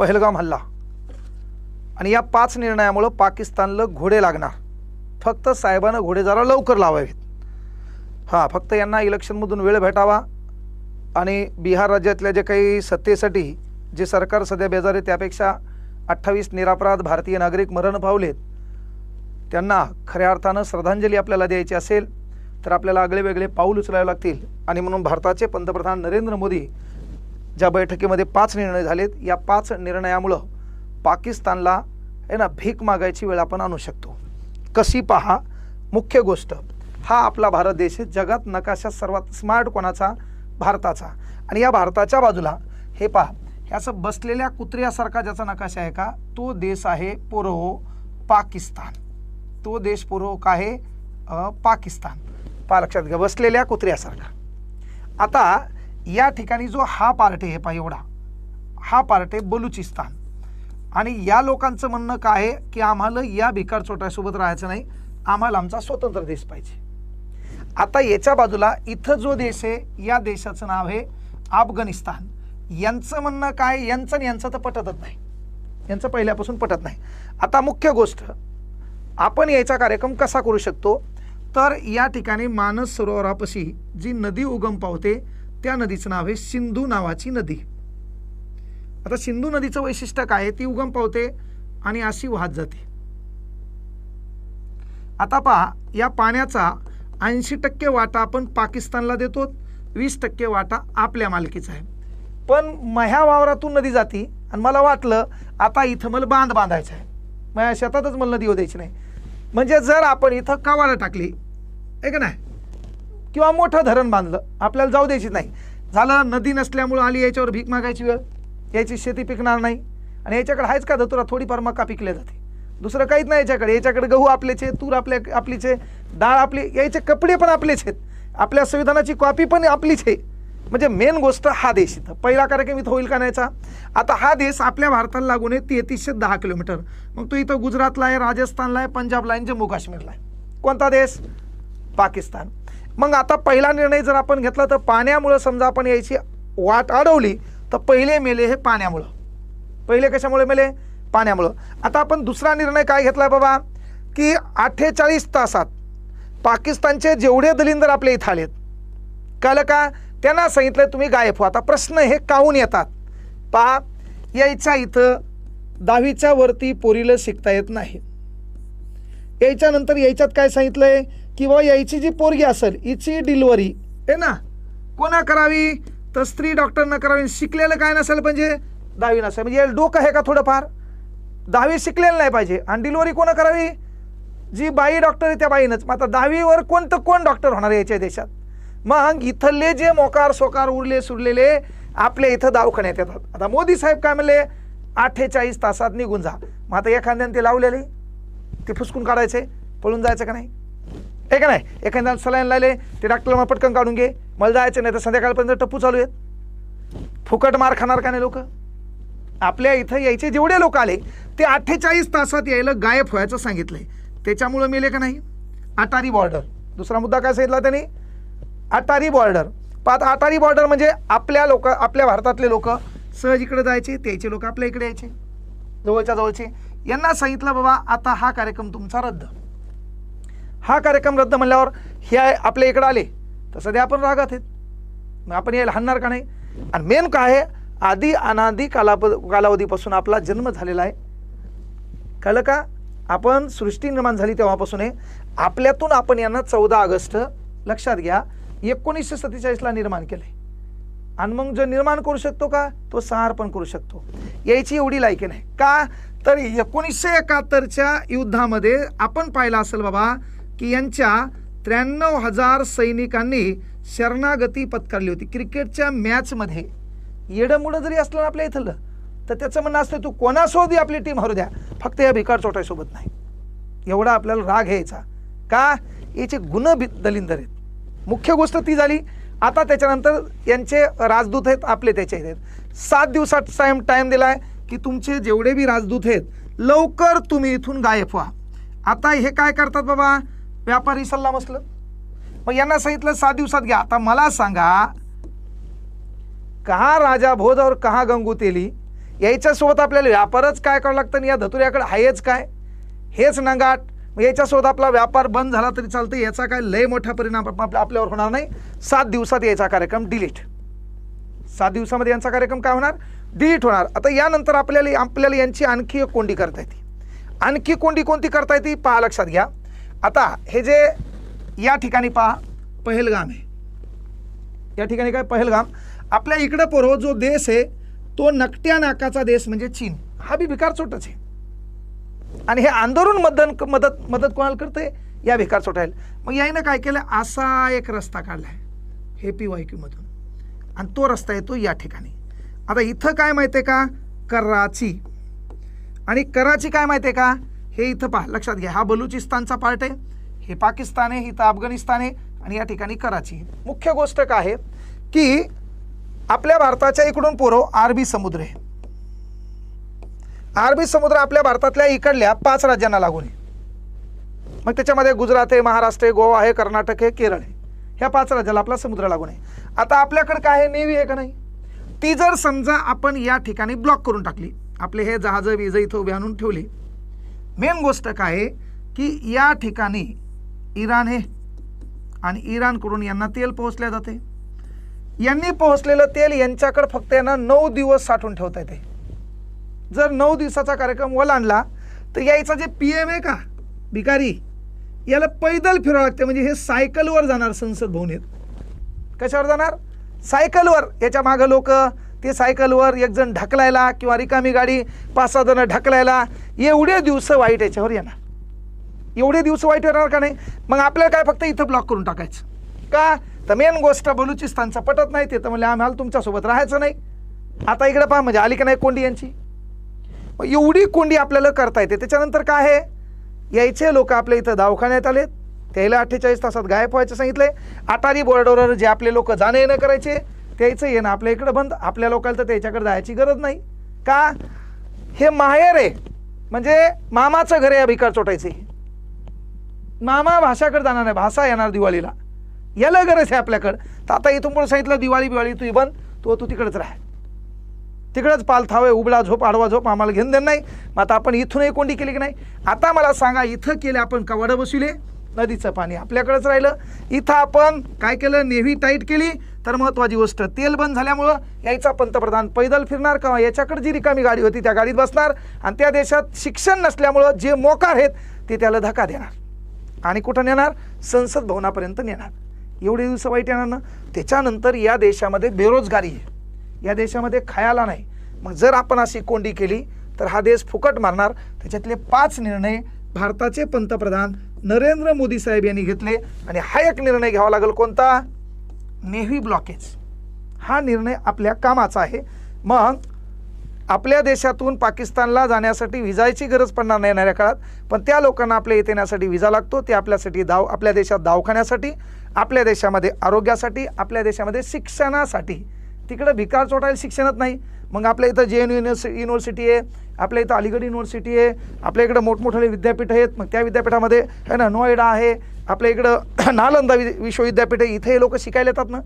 पहलगाम हल्ला. आणि या पाच निर्णयामुळं पाकिस्तानला घोडे लागणार. फक्त साहेबानं घोडे जरा लवकर लावावेत. हां फक्त यांना इलेक्शनमधून वेळ भेटावा आणि बिहार राज्यातल्या जे काही सत्तेसाठी जे सरकार सध्या बेजारी त्यापेक्षा अठ्ठावीस निरापराध भारतीय नागरिक मरण पावलेत त्यांना खऱ्या अर्थानं श्रद्धांजली आपल्याला द्यायची असेल तर आपल्याला आगळे वेगळे पाऊल उचलावे लागतील. आणि म्हणून भारताचे पंतप्रधान नरेंद्र मोदी ज्या बैठकीमध्ये पाच निर्णय झालेत या पाच निर्णयामुळं पाकिस्तानला आहे ना भीक मागायची वेळ आपण आणू शकतो. कशी पहा मुख्य गोष्ट हा आपला भारत देश आहे जगात नकाशा सर्वात स्मार्ट कोणाचा? भारताचा. आणि या भारताच्या बाजूला हे पहा ह्याचं असं बसलेल्या कुत्र्यासारखा ज्याचा नकाशा आहे का? तो देश आहे पूर्व पाकिस्तान. तो देश पूर्व का आहे? पाकिस्तान. पहा लक्षात घ्या बसलेल्या कुत्र्यासारखा. आता या ठिकाणी जो हा पार्ट आहे हे पहा एवढा. हा पार्ट आहे बलुचिस्तान. आणि या लोकांचं म्हणणं काय आहे की आम्हाला या भिकार चोट्यासोबत राहायचं नाही आम्हाला आमचा स्वतंत्र देश पाहिजे. आता याच्या बाजूला इथं जो देश आहे या देशाचं नाव आहे अफगाणिस्तान. यांचं म्हणणं काय यांचं आणि यांचं तर पटतच नाही. यांचं पहिल्यापासून पटत नाही. आता मुख्य गोष्ट आपण याचा कार्यक्रम कसा करू शकतो? तर या ठिकाणी मानस सरोवरापाशी जी नदी उगम पावते त्या नदीचं नाव आहे सिंधू नावाची नदी. आता सिंधू नदीचं वैशिष्ट्य काय आहे? ती उगम पावते आणि अशी वाहत जाते. आता पहा या पाण्याचा ऐंशी टक्के वाटा आपण पाकिस्तानला देतो वीस टक्के वाटा आपल्या मालकीचा आहे. पण मह्या वावरातून नदी जाती आणि मला वाटलं आता इथं मला बांध बांधायचा आहे. माझ्या शेतातच मला नदी हो द्यायची नाही. म्हणजे जर आपण इथं कावाला टाकली आहे का नाही? किंवा मोठं धरण बांधलं आपल्याला जाऊ द्यायची नाही. झालं नदी नसल्यामुळं आली याच्यावर भीक मागायची वेळ. याची शेती पिकणार नाही. आणि याच्याकडे आहेच का धतुरा? थोडीफार मका पिकल्या जाते. दुसरं काहीच नाही याच्याकडे. याच्याकडे गहू आपलेचे तूर आपल्या आपलीच आहे डाळ आपली याचे कपडे पण आपलेच आहेत. आपल्या संविधानाची कॉपी पण आपलीच आहे. म्हणजे मेन गोष्ट हा देश इथं. पहिला कार्यक्रम इथं होईल का नाहीचा आता हा देश आपल्या भारताला लागून आहे तेहतीसशे दहा किलोमीटर. मग तो इथं गुजरातला आहे राजस्थानला आहे पंजाबला आहे आणि जम्मू काश्मीरला आहे. कोणता देश? पाकिस्तान. मग आता पहिला निर्णय जर आपण घेतला तर पाण्यामुळं समजा आपण यायची वाट अडवली तर पहिले मेले हे पाण्यामुळं. पहिले कशामुळे मेले? पाण्यामुळं. आता आपण दुसरा निर्णय काय घेतला बाबा? की अठ्ठेचाळीस तासात पाकिस्तानचे जेवढे दलिंदर आपल्या इथं आलेत कळलं का? त्यांना सांगितलं तुम्ही गायब हो आता प्रश्न हे काहून येतात? पा यायच्या इथं दहावीच्या वरती पोरीला शिकता येत नाही. यायच्यानंतर यायच्यात काय सांगितलं आहे किंवा यायची जी पोरगी असेल हिची डिलिव्हरी आहे ना कोणा करावी? तर स्त्री डॉक्टरनं करावी. शिकलेलं काय नसेल म्हणजे दहावी नसेल. म्हणजे डोकं आहे का थोडंफार? दहावी शिकलेलं नाही पाहिजे. आणि डिलिव्हरी कोणा करावी? जी बाई डॉक्टर आहे त्या बाईनंच. मग आता दहावीवर कोणतं कोण डॉक्टर होणार आहे याच्या देशात? मग इथले जे मोकार सोकार उरले सुरलेले आपल्या इथं दवाखान्यात येतात. आता मोदी साहेब काय म्हणले? अठ्ठेचाळीस तासात निघून जा. मग आता एखाद्याने ते लावलेले. ते फुसकून काढायचे. पळून जायचं का नाही? आहे का नाही? एखाद्या सलाईन लावले ते डॉक्टरला मग पटकन काढून घे. मला जायचं नाही तर संध्याकाळपर्यंत टप्पू चालू आहेत. फुकट मार खाणार का नाही लोक? आपल्या इथं यायचे जेवढे लोक आले ते अठ्ठेचाळीस तासात यायला गायब व्हायचं सांगितलंय. त्याच्यामुळं मेले का नाही? अटारी बॉर्डर दुसरा मुद्दा काय सांगितला त्यांनी? अटारी बॉर्डर पाहत अटारी बॉर्डर म्हणजे आपल्या लोक आपल्या भारतातले लोक सहज इकडे जायचे त्याचे लोक आपल्या इकडे यायचे. जवळच्या जवळचे. यांना सांगितलं बाबा आता हा कार्यक्रम तुमचा रद्द. हा कार्यक्रम रद्द म्हणल्यावर हे आपल्या इकडं आले. तर सध्या आपण रागात आहेत. मग आपण यायला हाणणार का नाही? आणि मेन काय आहे आधी अनादी कालाप कालावधीपासून आपला जन्म झालेला आहे. कळलं का? आपण सृष्टी निर्माण झाली तेव्हापासून आहे. आपल्यातून आपण यांना चौदा ऑगस्ट लक्षात घ्या. एकोणीसशे सत्तेचाळीसला निर्माण केलं आहे आणि मग जो निर्माण करू शकतो का? तो सहार पण करू शकतो. यायची एवढी लायकी नाही. का? तर एकोणीसशे एकाहत्तरच्या युद्धामध्ये आपण पाहिलं असेल बाबा की यांच्या त्र्याण्णव हजार सैनिकांनी शरणागती पत्करली होती. क्रिकेटच्या मॅचमध्ये येडंमुडं जरी असलं ना आपल्या इथलं तर त्याचं म्हणणं असतं तू कोणासोबत आपली टीम हरू द्या? फक्त या भिकार चोटाईसोबत नाही. एवढा आपल्याला राग घ्यायचा का? याचे गुण दलिंदर आहेत. मुख्य गोष्ट ती झाली आता त्याच्यानंतर यांचे राजदूत आहेत आपले त्याचे आहेत. सात दिवसात टाईम टाईम दिला आहे की तुमचे जेवढे बी राजदूत आहेत लवकर तुम्ही इथून गायब व्हा. आता हे काय करतात बाबा? व्यापारी सल्ला मसलं मग यांना सांगितलं सात दिवसात घ्या. आता मला सांगा कहा राजा भोज और कहा गंगू तेली? याच्यासोबत आपल्याला व्यापारच काय करावं लागतं आणि या धतुऱ्याकडे आहेच काय? हेच नंगाट. मग याच्यासोबत आपला व्यापार बंद झाला तरी चालतं याचा काय लय मोठा परिणाम आपल्यावर होणार नाही. सात दिवसात यायचा कार्यक्रम डिलीट सात दिवसामध्ये यांचा कार्यक्रम काय होणार? डिलीट होणार. आता यानंतर आपल्याला आपल्याला यांची आणखी एक कोंडी करता येते. आणखी कोंडी कोणती करता येते? पहा लक्षात घ्या. आता हे जे या ठिकाणी पहा पहलगाम आहे. या ठिकाणी काय पहलगाम? आपल्या इकडं पोरो जो देश आहे तो नकट्या नाकाचा देश म्हणजे चीन. हा बी भिकार चोटच आहे. आणि हे आंदोलन मदत मदत मदत कोणाला करते या भिकार चोटायला मग याईनं काय केलं? असा एक रस्ता काढलाय हे पी वाय मधून. आणि तो रस्ता येतो या ठिकाणी. आता इथं काय माहिती आहे का? कराची. आणि कराची काय माहिती आहे का? हे इथं पहा लक्षात घ्या. हा बलुचिस्तानचा पार्ट आहे हे पाकिस्तान आहे इथं अफगाणिस्तान आहे आणि या ठिकाणी कराची मुख्य गोष्ट काय आहे? की आपल्या भारताच्या इकडून पूर्व अरबी समुद्र आहे. अरबी समुद्र आपल्या भारतातल्या इकडल्या पाच राज्यांना लागून आहे. मग त्याच्यामध्ये गुजरात आहे महाराष्ट्र आहे गोवा आहे कर्नाटक आहे केरळ आहे. ह्या पाच राज्याला आपला समुद्र लागून आहे. आता आपल्याकडे काय आहे? नेव्ही आहे का नाही? ती जर समजा आपण या ठिकाणी ब्लॉक करून टाकली आपले हे जहाजं विज इथं उभे आणून ठेवली मेन गोष्ट काय आहे की या ठिकाणी इराण आहे आणि इराणकडून यांना तेल पोहोचले जाते. यांनी पोहोचलेलं तेल यांच्याकडे फक्त यांना नऊ दिवस साठवून ठेवता येते. जर नऊ दिवसाचा कार्यक्रम ओलांडला तर यायचा जे पी एम आहे का भिकारी याला पैदल फिरावं लागते. म्हणजे हे सायकलवर जाणार संसद भवनेत. कशावर जाणार? सायकलवर. याच्या मागं लोक ते सायकलवर एकजण ढकलायला किंवा रिकामी गाडी पाच सहा जण ढकलायला एवढे दिवस वाईट याच्यावर येणार. एवढे दिवस वाईट येणार का नाही? मग आपल्याला काय फक्त इथं ब्लॉक करून टाकायचं? का? तर मेन गोष्ट बलुचिस्तानचं पटत नाही ते तर म्हणजे आम्हाला तुमच्यासोबत राहायचं नाही. आता इकडे पहा म्हणजे आली का नाही कोंडी यांची? एवढी कोंडी आपल्याला करता येते. त्याच्यानंतर काय आहे? यायचे लोक आपल्या इथं दवाखान्यात आलेत. त्याला अठ्ठेचाळीस तासात गायब व्हायचं सांगितलं आहे अटारी बॉर्डरवर जे आपले लोक जाणं येणं करायचे त्याचं येणं आपल्या इकडं बंद आपल्या लोकांना तर त्याच्याकडे जायची गरज नाही. का? हे माहेर आहे. म्हणजे मामाचं घर आहे या भिकार चोटायचे. मामा भाषाकडे जाणार नाही भाषा येणार दिवाळीला. याला गरज आहे आपल्याकडं. तर आता इथून पण सांगितलं दिवाळी बिवाळी तू बंद तो तू तिकडंच राह. तिकडंच पालथावे उबडा झोप आडवा झोप आम्हाला घेऊन देणार नाही. मग आता आपण इथूनही कोंडी केली की नाही? आता मला सांगा इथं केले आपण कवाडं बसविले नदीचं पाणी आपल्याकडंच राहिलं. इथं आपण काय केलं? नेव्ही टाईट केली. तर महत्त्वाची गोष्ट तेल बंद झाल्यामुळं यायचा पंतप्रधान पैदल फिरणार का? याच्याकडे जी रिकामी गाडी होती त्या गाडीत बसणार. आणि त्या देशात शिक्षण नसल्यामुळं जे मोकार आहेत ते त्याला धक्का देणार. आणि कुठं नेणार? संसद भवनापर्यंत नेणार. एवढे दिवस वाईट येणार ना? त्याच्यानंतर या देशामध्ये बेरोजगारी आहे. या देशामध्ये खायला नाही. मग जर आपण अशी कोंडी केली तर हा देश फुकट मारणार. त्याच्यातले पाच निर्णय भारताचे पंतप्रधान नरेंद्र मोदी साहेब यांनी घेतले. आणि हा एक निर्णय घ्यावा लागेल कोणता? नेव्ही ब्लॉकेज हा निर्णय आपल्या कामाचा आहे. मग आपल्या देशातून पाकिस्तानला जाण्यासाठी विजायची गरज पडणार नाही येणाऱ्या काळात. पण त्या लोकांना आपल्या इथे येण्यासाठी विजा लागतो. ते आपल्यासाठी दाव आपल्या देशात दवाखान्यासाठी आपल्या देशामध्ये आरोग्यासाठी आपल्या देशामध्ये शिक्षणासाठी. तिकडं भिकार चोटायला शिक्षणच नाही. मग आपल्या इथं जे एन युनिव्हर्सि युनिव्हर्सिटी आहे आपल्या इथं अलीगड युनिव्हर्सिटी आहे आपल्या इकडं मोठमोठे विद्यापीठ आहेत. मग त्या विद्यापीठामध्ये है ना नोएडा आहे आपल्या इकडं नालंदा वि विश्वविद्यापीठ इथे हे लोक शिकायला येतात ना?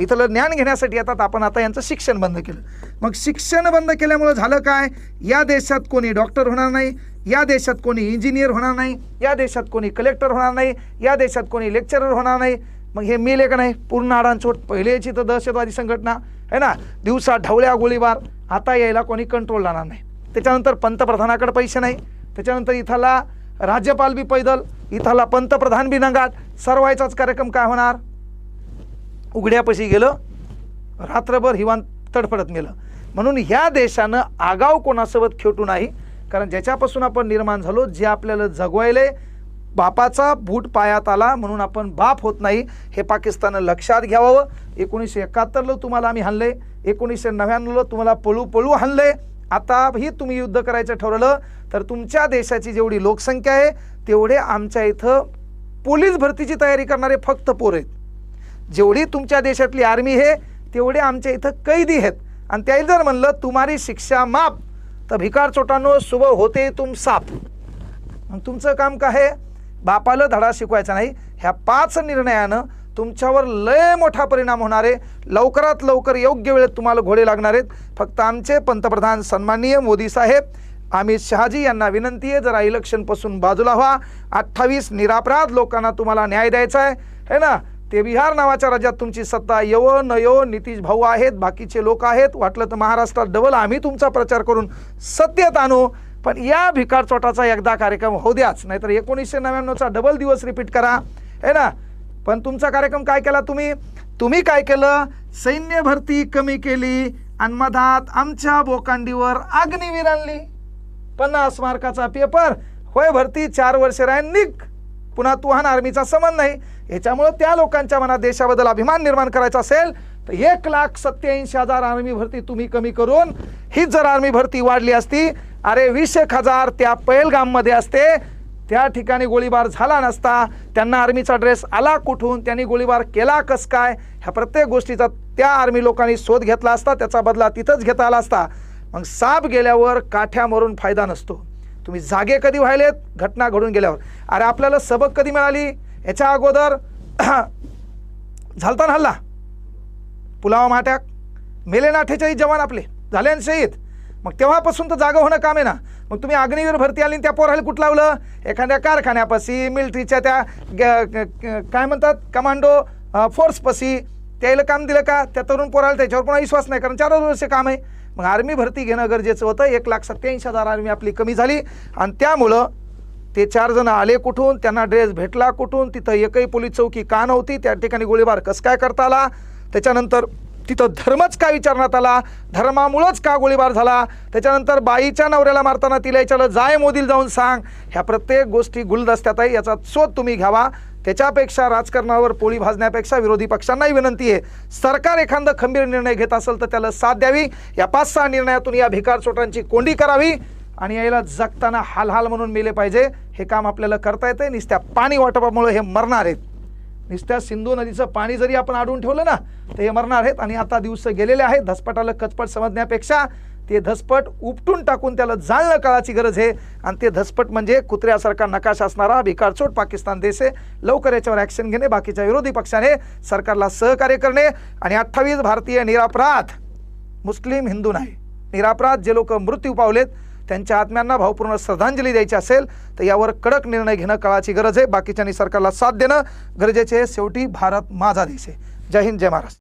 इथलं ज्ञान घेण्यासाठी येतात. आपण आता यांचं शिक्षण बंद केलं. मग शिक्षण बंद केल्यामुळं झालं काय? या देशात कोणी डॉक्टर होणार नाही या देशात कोणी इंजिनियर होणार नाही या देशात कोणी कलेक्टर होणार नाही या देशात कोणी लेक्चरर होणार नाही. मग हे मेले का नाही? पूर्ण आडांचोट पहिलेची तर दहशतवादी संघटना आहे ना? दिवसा ढवळ्या गोळीबार. आता यायला कोणी कंट्रोल राहणार नाही. त्याच्यानंतर पंतप्रधानाकडे पैसे नाही. त्याच्यानंतर इथला राज्यपाल बी पैदल. इथला पंतप्रधान बिनंगात नंगाट सर्वायचाच कार्यक्रम काय होणार? उघड्यापाशी गेलं रात्रभर हिवान तडफडत मेलं. म्हणून ह्या देशानं आगाव कोणासोबत खेटू नाही कारण ज्याच्यापासून आपण निर्माण झालो जे आपल्याला जगवायले बापाचा बूट पायात आला म्हणून आपण बाप होत नाही हे पाकिस्ताननं लक्षात घ्यावं. एकोणीसशे एकाहत्तरला तुम्हाला आम्ही हाणले एकोणीसशे नव्याण्णवला तुम्हाला पळू पळू हाणले आताही तुम्ही युद्ध करायचं ठरवलं तर तुमच्या देशाची जेवढी लोकसंख्या आहे तेवढे आमच्या इथं पोलीस भरतीची तयारी करणारे फक्त पोर आहेत. जेवढी तुमच्या देशातली आर्मी आहे तेवढे आमच्या इथं कैदी आहेत. आणि त्याही जर म्हणलं तुम्हारी शिक्षा माप तर भिकार चोटानो सुबह होते तुम साप तुमचं काम काय आहे? बापाला धडा शिकवायचा नाही. ह्या पाच निर्णयानं तुमच्यावर लय मोठा परिणाम होणार आहे. लवकरात लवकर योग्य वेळेत तुम्हाला घोडे लागणार आहेत. फक्त आमचे पंतप्रधान सन्माननीय मोदी साहेब अमित शहाजी यांना विनंती आहे जरा इलेक्शनपासून बाजूला व्हा. अठ्ठावीस निरापराध लोकांना तुम्हाला न्याय द्यायचा आहे. है ना? ते बिहार नावाच्या राज्यात तुमची सत्ता येवो न येवो नितीश भाऊ आहेत बाकीचे लोक आहेत. वाटलं तर महाराष्ट्रात डबल आम्ही तुमचा प्रचार करून सत्तेत आणू. पण या भिकारचोटाचा एकदा कार्यक्रम होऊ द्याच. नाहीतर एकोणीसशे नव्याण्णवचा डबल दिवस रिपीट करा. है ना? पण तुमचा कार्यक्रम काय केला तुम्ही? तुम्ही काय केलं? सैन्य भरती कमी केली आणि मधात आमच्या बोकांडीवर अग्नी आणली पन्नास मार्काचा पेपर होय भरती चार वर्ष राहीन निक पुन्हा तुहान आर्मीचा संबंध नाही. याच्यामुळं त्या लोकांच्या मनात देशाबद्दल अभिमान निर्माण करायचा असेल तर एक लाख सत्याऐंशी हजार आर्मी भरती तुम्ही कमी करून हीच जर आर्मी भरती वाढली असती अरे वीस एक हजार त्या पैलगाममध्ये असते त्या ठिकाणी गोळीबार झाला नसता त्यांना आर्मीचा ड्रेस आला कुठून त्यांनी गोळीबार केला कस काय? ह्या प्रत्येक गोष्टीचा त्या आर्मी लोकांनी शोध घेतला असता त्याचा बदला तिथंच घेता आला असता. मग साप गेल्यावर काठ्या मरून फायदा नसतो. तुम्ही जागे कधी व्हायलेत? घटना घडून गेल्यावर. अरे आपल्याला सबक कधी मिळाली? याच्या अगोदर झालता हल्ला? पुलावा माट्याक? मेले ना अठ्ठेचाळीस जवान आपले. झाले शहीद? मग तेव्हापासून तर जागा होणं काम आहे ना. मग तुम्ही अग्निवीर भरती आली आणि त्या पोराला कुठं लावलं? एखाद्या कारखान्यापाशी मिलिटरीच्या त्या ग- काय म्हणतात? कमांडो फोर्सपाशी त्याला काम दिलं का? त्या तरुण पोराला त्याच्यावर कोणा विश्वास नाही कारण चार वर्ष काम आहे. मग आर्मी भरती घेणं गरजेचं होतं. एक लाख सत्याऐंशी हजार आर्मी आपली कमी झाली. आणि त्यामुळं ते चार जण आले कुठून? त्यांना ड्रेस भेटला कुठून? तिथं एकही पोलीस चौकी का नव्हती? त्या ठिकाणी गोळीबार कसं काय करता आला? त्याच्यानंतर तिथं धर्मच का विचारण्यात आला? धर्मामुळंच का गोळीबार झाला? त्याच्यानंतर बाईच्या नवऱ्याला मारताना तिला विचारलं जाय मोदील जाऊन सांग. ह्या प्रत्येक गोष्टी गुलदस्त्यात आहे याचा शोध तुम्ही घ्यावा. त्याच्यापेक्षा राजकारणावर पोळी भाजण्यापेक्षा विरोधी पक्षांनाही विनंती आहे. सरकार एखादं खंबीर निर्णय घेत असेल तर त्याला साथ द्यावी. या पाच सहा निर्णयातून या भिकार चोटांची कोंडी करावी. आणि याला जगताना हालहाल म्हणून मेले पाहिजे. हे काम आपल्याला करता येते नुसत्या पाणी वाटपामुळे हे मरणार आहेत. नुसत्या सिंधू नदीचं पाणी जरी आपण अडवून ठेवलं ना तर हे मरणार आहेत. आणि आता दिवस गेलेले आहेत. धसपटाला कचपट समजण्यापेक्षा ते धसपट उपटून टाकून त्याला जाळणं काळाची गरज आहे. आणि ते धसपट म्हणजे कुत्र्यासारखा नकाशा असणारा भिकारचोट पाकिस्तान देश आहे. लवकर याच्यावर ॲक्शन घेणे बाकीच्या विरोधी पक्षाने सरकारला सहकार्य करणे. आणि अठ्ठावीस भारतीय निरापराध मुस्लिम हिंदू नाही. निरापराध जे लोक मृत्यू पावलेत त्यांच्या आत्म्यांना भावपूर्ण श्रद्धांजली द्यायची असेल तर यावर कडक निर्णय घेणं काळाची गरज आहे. बाकीच्यांनी सरकारला साथ देणं गरजेचे आहे. शेवटी भारत माझा देश आहे. जय हिंद जय महाराष्ट्र.